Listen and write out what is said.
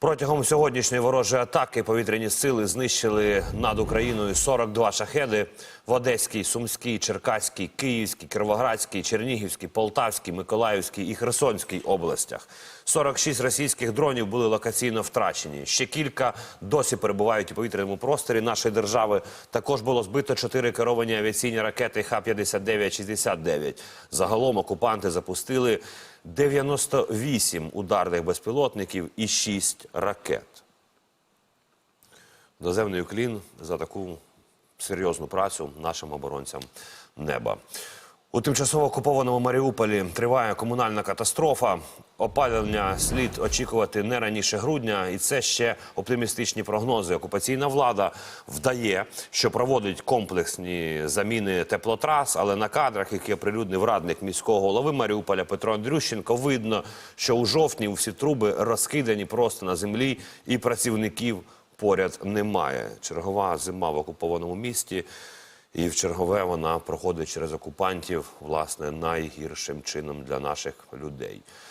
Протягом сьогоднішньої ворожої атаки повітряні сили знищили над Україною 42 шахеди в Одеській, Сумській, Черкаській, Київській, Кіровоградській, Чернігівській, Полтавській, Миколаївській і Херсонській областях. 46 російських дронів були локаційно втрачені. Ще кілька досі перебувають у повітряному просторі нашої держави. Також було збито чотири керовані авіаційні ракети Х-59-69. Загалом окупанти запустили 98 ударних безпілотників і 6 ракет. Доземний уклін за таку серйозну працю нашим оборонцям неба. У тимчасово окупованому Маріуполі триває комунальна катастрофа. Опалення слід очікувати не раніше грудня, і це ще оптимістичні прогнози. Окупаційна влада вдає, що проводить комплексні заміни теплотрас, але на кадрах, які оприлюднив радник міського голови Маріуполя Петро Андрющенко, видно, що у жовтні всі труби розкидані просто на землі, і працівників поряд немає. Чергова зима в окупованому місті. І в чергове вона проходить через окупантів власне найгіршим чином для наших людей.